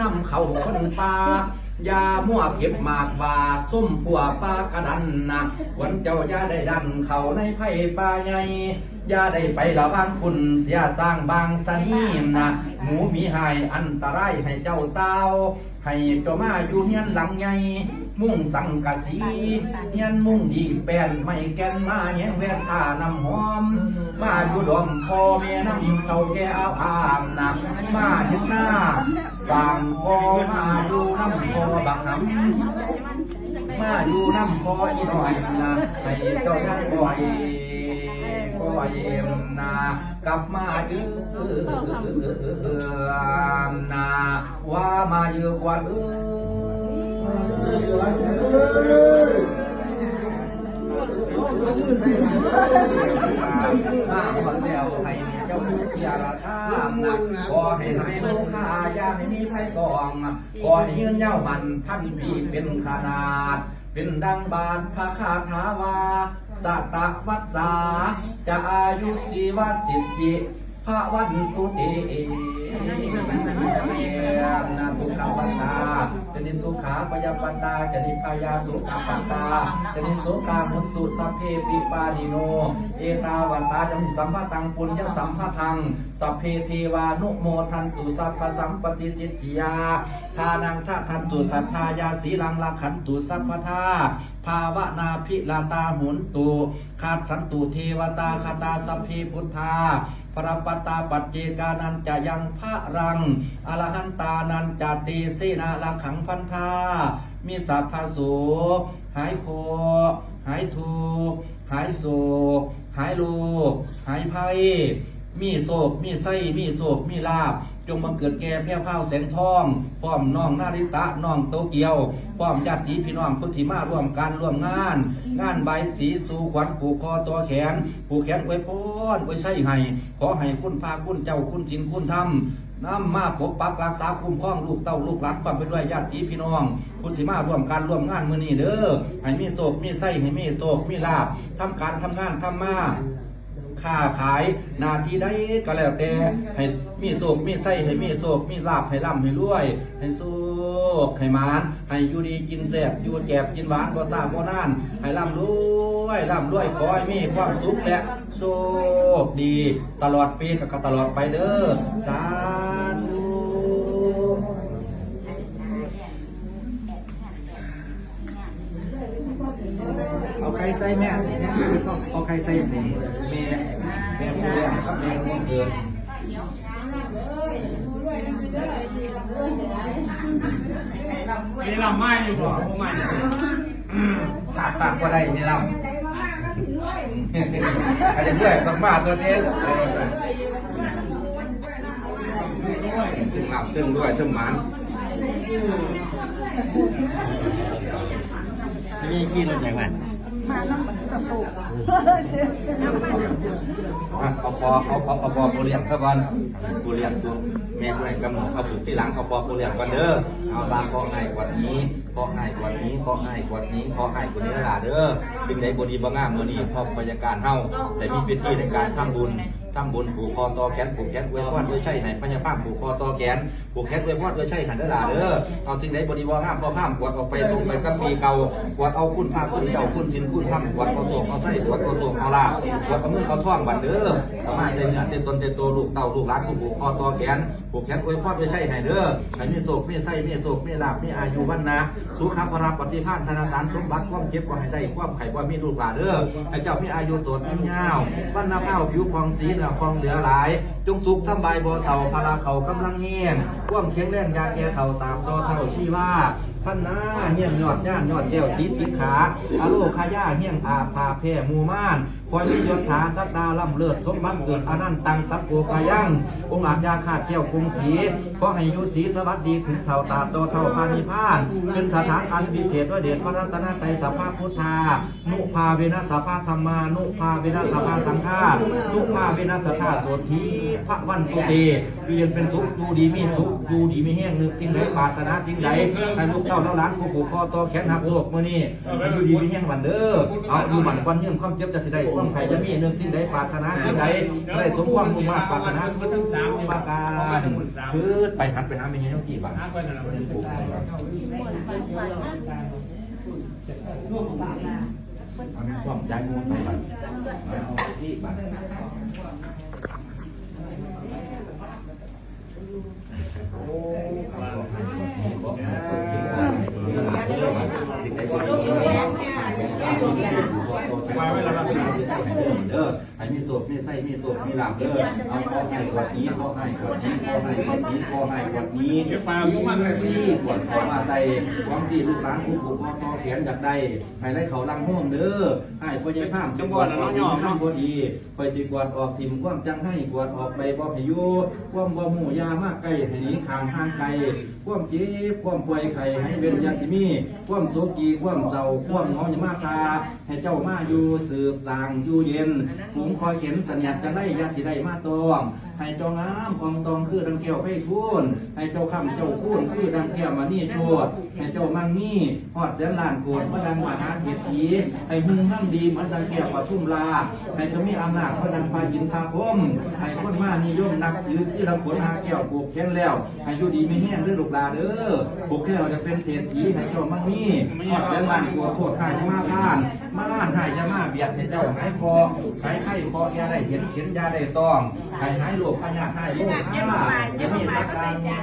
นำเขาคนป่ายามั่วเก็บหมากบาส้มปัวปลากระดันนะวันเจ้าย่าได้ดันเขาในไผ่ป่าใหญ่ย่าได้ไประวางคุณเสียสร้างบางสนีนะหมูมีหายอันตรายให้เจ้าเต้าให้เจ้ามาอยู่เฮียนหลังใหญ่มุ่งสังกะสีเฮียนมุ่งดีแป้นไม่แกนมาแยงแวนท่านำหอม มาอยู่ดอมพ่อแม่น้ำเก่าแก่เอาอามนักมาเห็นหน้า สร้างพ่อมาอยู่น้ำพ่อบักหำมาอยู่น้ำพ่ออีหน่อ จ้าอยู่เพียระท่ามนะขอให้ให้ลูกค้าอย่าให้มีใครกองขอให้ยืนเย้ามันท่านพี่เป็นขนาด เป็นดังบานพระคาถาวาสตะวัสสาจะอายุสีวสิทธิพระวันตุเต นาทุกขาปัตตาจะนินทุกขาปยปัตตาจะนิพายาสุขาปัตตาจะนินโสกามุตุสัพเพปิปานิโน เอตาวัตตาจะมีสัมภตังปุญญสัมภทัง สัพเพเทวานุโมทันตุสัพพสัมปติสิทธิยาทานังทะทันตุสัทธายาสีลังลาขันตุสัพพทาภาวนาพิลาตาหุนตุขาดสันตุเทวตาคาตาสัพเพพุทธา ปรปตาปัจเจกานันจะยังพระรัง อรหันตานันจะตีสีนาลังขังพันธามีสัพพสูหายโค หายทู หายโศหายโลกหายภัย มีโศกมีไส้มีโศกมีลาบ จงบังเกิดแก่แพ้วพราแสงทองพร้อมน้องนาริตะน้องโตเกียวพร้อมญาติพี่น้องพุทธิมาร่วมกันร่วมงาน งานใบสีสู่ขวัญผูกคอตัวแขน ผูกแขนไว้พรไว้ใช่ให้ ขอให้คุณพาคุณเจ้าคุณจินคุณธรรมน้ำมาปกปักรักษาคุ้มครองลูกเต้าลูกหลานความไปด้วยญาติพี่น้องพุทธิมาร่วมกันร่วมงานมือนี้เด้อให้มีโศกมีไส้ให้มีโศกมีลาบทำการทำงานทำมา ค้าขายหนาทีได้ก็แล้วแต่ให้มีโศกมีไส้ให้มีโศกมีลาบให้ร่ำให้รวย ให้สุขให้มานให้อยู่ดีกินแซ่บอยู่แก็บกินหวานบ่ซ่าบ่นาน ให้ร่ำรวยร่ำรวยขอให้มีความสุขและโชคดี ตลอดปีก็ตลอดไปเด้อสาธุ ใครใส่แม่เอาใครใส่แม่แม่แม่ผู้เลี้ยงครับแม่ผู้เกินมีลำไม้อยู่บ่พวกมันขาดปากก็ได้นี่เราอาจจะด้วยต้องมาตัวเองตึงหลับตึงด้วยตึงหมันนี่ขี้รถอย่างไรม น้ำมันตะโซกเสียเสียน้ำมันอะเอาปอเอาเอาเอาปอปูเลียงซะก่อนปูเลียงตัวแม่ผู้ให้กำหนดเอาสุดที่หลังเอาปอปูเลียงก่อนเด้อเอาบางพอง่ายกว่านี้พอง่ายกว่านี้พอง่ายกว่านี้พอง่ายกว่านี้ล่ะเด้อเป็นได้บดีบ่งามมื้อนี้พอบรรยากาศเฮาแต่มีพิธีในการทำบุญ ทำบุญผูกคอต่อแขนผูกแขนอวยพรด้วยใช่ให้พญาภาพผูกคอต่อแขนผูกแขนอวยพรด้วยใช่หันเด้อล่ะเด้อเอาสิ่งใดบดีบ่งามบ่ห้ามกวดออกไปส่งไปกับปีเก่ากวดเอาคุณภาพคุณเจ้าคุณชินคุณธรรมกวดเอาโตเอาไส้กวดเอาโตเอาลาบกวดเอามือเอาท่องบัดเด้อสามารถใจเนื้อเต็มตนเต็มตัวลูกเต่าลูกหลานผูกคอต่อแขนผูกแขนอวยพรด้วยใช่ให้เด้อให้มีโตมีไส้มีโตมีลาบมีอายุวันนะสุขภาพปฏิภาณธนาคารสมบัติความเจ็บก็ให้ได้ความไข่ว่ามีลูกหลานเด้อให้เจ้ามีอายุสดมียาวันน้ำเอ้าผิวพองสีนือพองเหลือหลาย จงสุขสำบาใบ่เต่าพาราเขากำลังเฮียงควมเคียงแรงยาแก่เต่าตามต่อเท่าชีว่าพันหน้าเฮียงยอดย่านยอดเยี่ยวติดติดขาอาโลคาย่าเฮียงอาพาเพ่หมูม่าน คอยมียศถาสักดาล่ำเลิศสมบัติเกิดอนันตังสักโกกายัง องค์อาจยาขาดแก้วกรุงศรีขอให้ยุศีสวัสดีถึงเท่าตาโตเท่าพานิพานเป็นสถานอันวิเศษด้วยเดชพระรัตนตรัยสัพพะพุทธา นุภาเวนัสสัพพะธรรมานุภาเวนัสสัพพะสังฆานุภาเวนัสสัทธาโสทีพระวันตุเตเรียนเป็นทุกข์ดูดีมีทุกข์ดูดีมีแห้งนึกทิ้งไหนปารถนาทิ้งไหนให้ลูกเต้าแล้วหลานผู้ผูกคอโตแขนหักโลกมื่อนี้ดูดีมีแห้งวันเด้อเอาดูหมันควันเยื่อมความเจ็บจะสิได้ความใครจะมีหนึ่งที่ใดปรารถนาที่ใดได้สมความมุ่งมั่นปรารถนาทุกประการคือไปหันไปหาเมียเท่ากี่บาทห้าคนไรมันเป็นได้เอาในความย้ายมูลไปบัตรเอาที่บั ตรเด้อให้มีตัวมีไส้มีตัวมีหลังเด้อเอาข้อให้กวดนี้ข้อให้กวดนี้ข้อให้กวดนี้ข้อให้กวดนี้ที่กวดข้อมาใส่ความที่ลูกหลานผู้ปกครองต่อแขนจากใดให้ได้เขาลังห้องเด้อให้พ่อใหญ่ภาพจังหวัดออกทีมข้ามพอดีคอยสิกวดออกทีมความจังให้กวดออกไปบ่ให้ยู่ความบ่หมู่ยามากไกลให้นีข้างทางไกลความเจ็บความป่วยไข้ให้เป็นยาที่มีความโศกีความเศร้าความเงาอย่ามาคาให้เจ้ามาอยู่สืบต่างอยู่เย็นฝูงคอยเข็นสัญญาจะได้ยาที่ได้มาตอง ให้เจ้างามอองตองคือดังแก้วไพทูนให้เจ้าคำเจ้าคูนคือดังแก้วมานี่โชดให้เจ้ามั่งมี่หอดแสนล้านโกดมาดังมหาเศรษฐีให้หุ่งห้ำดีเหมันดังแก้วปทุมลาให้เจ้ามีอำนาจมาดังพายินพาพมให้คนมานิยมนักยืนที่ดังฝนหาแก้วปลูกแค้นแล้วให้อยู่ดีไม่แห้งเด้อลูกลาเด้อปลูกแก้วจะเป็นเศรษฐีให้เจ้ามั่งมี่หอดแสนล้านโกดโทษข้าจะมาผ่าน มาล้านให้จะมาเบียดให้เจ้าหายคอหายไข้คอยาได้เห็นเข็นยาได้ต้องให้หายโรคพยาธิให้โรคห้าจะมีรักการมา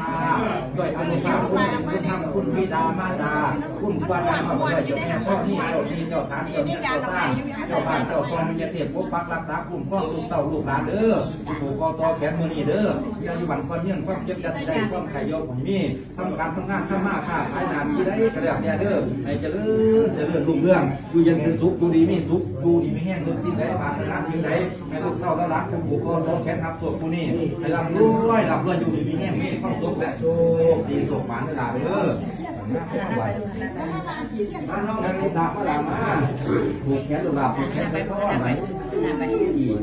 ด้วยอนุภาพคุณคุณธรรมคุณบิดามารดา คุณวาดามาด้วยเจ้าแม่พ่อนี่เจ้าที่เจ้าทานเจ้าเนี่ยเจ้าตั้งเจ้าบ้านเจ้าทรงมีเทพปกปักรักษาคุ้มครองลูกเต่าลูกหลานเด้อผูกคอตอแขนมือนี่เด้ออย่าอยู่หวันความเมี่ยงความเจ็บจะได้ความไข่ยกผมนี่ทำการทำงานทำมาค้าขายนาที่ได้กระเดียกเนี่ยเด้อให้เจริญเจริญรุ่งเรื่องอยู่เย็นเป็นสุขอยู่ดีมีสุขอยู่ดีมีแห้งเรื่องที่ใดปรารถนาที่ใดให้ลูกเต่าและรักผูกคอตอแขนหักศพผู้นี้ให้รับรู้ไว้รับรวยอยู่ดีมีแห้งมีความสุขและโชคดีสุขหมานเวลาเด้อมาน้องทางนี้ตาก็ลามาผูกแขนลูกหลานผูกแขนไปพ่อไหนอีก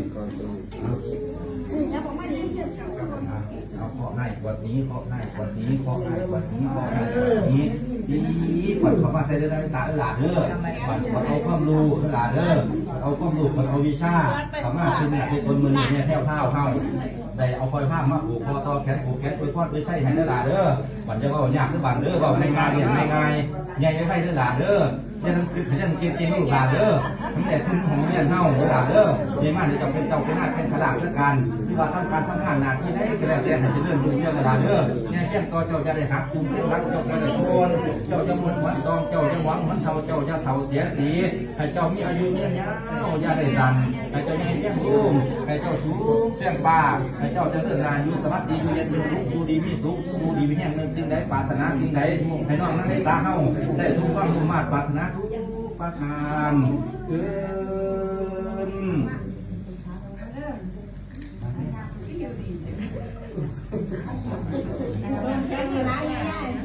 เอาเคาะให้กวดนี้เคาะให้กวดนี้เคาะให้กวดนี้เคาะให้กวดนี้ ดีกวดเขามาใส่เด้อตาหลานเด้อกวดเขาเอาความรู้หลานเด้อเอาความรู้กวดเอาวิชาสามารถเป็นเนี่ยเป็นคนมือเนี่ยแถวเท้าเท้าได้เอาคอยผ้ามาผูกคอต่อแขนผูกแขนไปพอดไปใช้ให้เด้หลานเด้อบัดจะว่าอยากคือบัดเด้อว่าในงายๆเนี่ยง่ายๆใหญ่ไม่ไปเด้หลานเด้อเนี่ยทั้งคือเขาจะกินกินลูกหลานเด้อทั้งแต่คุณของเมียนเฮาหลานเด้อเยี่ยมากที่จะเป็นเจ้าเป็นหน้าเป็นขลาดสักการ ที่ว่าทำการทำงานหน้าที่ได้ก็แล้วแต่ให้เจริญรุ่งเรืองลูกหลาเด้อเนี่ยแจ้งต่อเจ้าจะได้หักคุมเจ้ารักเจ้าจะได้โอนเจ้าจะมวนหวนตองเจ้าจะหวังหวนเท่าเจ้าจะเท่าเสียสีให้เจ้ามีอายุเยืนยาวอย่าได้สั่นให้เจ้ามีแจ้งรุ่งให้เจ้าสูงแจ้งป้าให้เจ้าจะเลื่อนงานอยู่สวัสดีอยู่เย็นเป็นสุขอยู่ดีมีสุขอยู่ดีมีแห่งหนึ่งสิ่งใดปรารถนาสิ่งใดให้น้องนั้นได้ตาเฮาได้ทุกความมุ่งมั่นปรารถนาทุกประทานขึ้น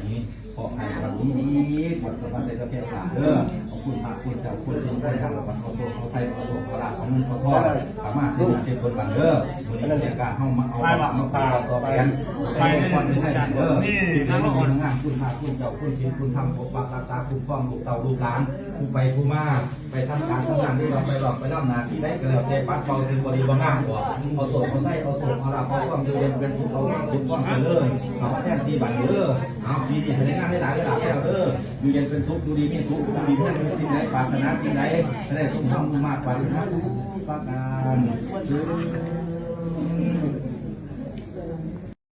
นี่ขอให้วันนี้ดีบทสวรรค์ในประเทศาเด้อขอบคุณพระคุณเจ้าคุณสิ่งใดทำกับเขาโซ่เขาไทยเขาโซ่เขาลาของเงินเขาทอดสามารถที่จะ เช็คคนบันเด้อวันนี้เรื่องการเข้ามาเอามามาปาต่อไปกันไปในวันไม่ใช่เด้อที่ทำงานคุณพระคุณเจ้าคุณสิ่งคุณทำปกปักรักษาคุ้มครองลูกเต่าลูกหลานผู้ไปผู้มาไปทำการทำงานที่เราไปหลอกไปรับหนาที่ได้กระเดียบใจปัดเป่าถึงบริบงามกว่าเอาโซ่เอาไส้เอาโซ่เอาลาเอาความเจริญเป็นผู้เอาความถูกความเจริญเอาแท่นที่บันเด้อเอาดีดีให้งานได้หลายได้หลายแล้วเด้ออยู่เย็นเป็นทุกข์ดูดีมีทุกข์ดูดีแท่นที่ไหนปรารถนาที่ไหนได้สมความมุ่งมากปรารถนา dilupakan.